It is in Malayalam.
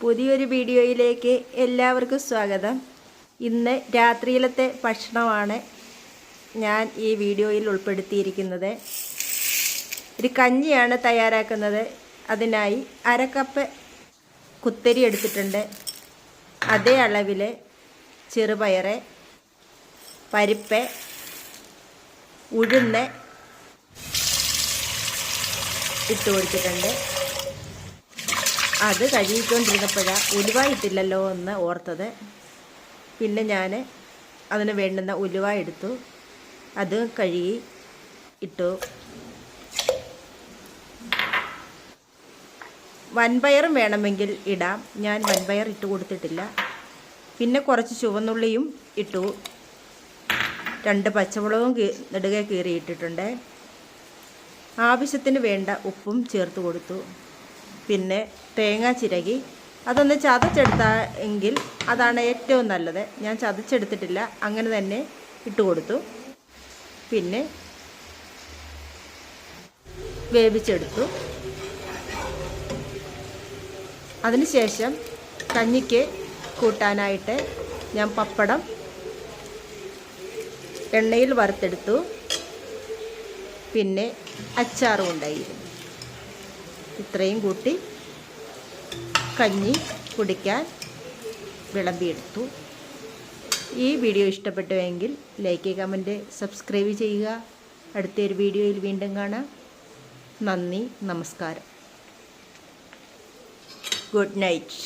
പുതിയൊരു വീഡിയോയിലേക്ക് എല്ലാവർക്കും സ്വാഗതം. ഇന്ന് രാത്രിയിലത്തെ ഭക്ഷണമാണ് ഞാൻ ഈ വീഡിയോയിൽ ഉൾപ്പെടുത്തിയിരിക്കുന്നത്. ഒരു കഞ്ഞിയാണ് തയ്യാറാക്കുന്നത്. അതിനായി അരക്കപ്പ് കപ്പ് കുത്തരി എടുത്തിട്ടുണ്ട്. അതേ അളവിൽ ചെറുപയറ് പരിപ്പ് ഉഴുന്ന് ഇട്ട് കൊടുത്തിട്ടുണ്ട്. അത് കഴുകിക്കൊണ്ടിരുന്നപ്പോഴാണ് ഉലുവ ഇട്ടില്ലല്ലോ എന്ന് ഓർത്തത്. പിന്നെ ഞാൻ അതിന് വേണ്ടുന്ന ഉലുവ എടുത്തു. അത് കഴുകി ഇട്ടു. വൻപയറും വേണമെങ്കിൽ ഇടാം. ഞാൻ വൻപയർ ഇട്ട് കൊടുത്തിട്ടില്ല. പിന്നെ കുറച്ച് ചുവന്നുള്ളിയും ഇട്ടു. രണ്ട് പച്ചമുളകും കീ കീറി ഇട്ടിട്ടുണ്ട് ആവശ്യത്തിന് വേണ്ട ഉപ്പും ചേർത്ത് കൊടുത്തു. പിന്നെ തേങ്ങ ചിരകി അതൊന്ന് ചതച്ചെടുത്താൽ എങ്കിൽ അതാണ് ഏറ്റവും നല്ലത്. ഞാൻ ചതച്ചെടുത്തിട്ടില്ല. അങ്ങനെ തന്നെ ഇട്ട് കൊടുത്തു. പിന്നെ വേവിച്ചെടുത്തു. അതിനുശേഷം കഞ്ഞിക്ക് കൂട്ടാനായിട്ട് ഞാൻ പപ്പടം എണ്ണയിൽ വറുത്തെടുത്തു. പിന്നെ അച്ചാറും ഉണ്ടായിരുന്നു. ഇത്രയും കൂട്ടി കഞ്ഞി കുടിക്കാൻ വിളമ്പിയെടുത്തു. ഈ വീഡിയോ ഇഷ്ടപ്പെട്ടുവെങ്കിൽ ലൈക്ക് കമന്റ് സബ്സ്ക്രൈബ് ചെയ്യുക. അടുത്തൊരു വീഡിയോയിൽ വീണ്ടും കാണാം. നന്ദി നമസ്കാരം. Good night.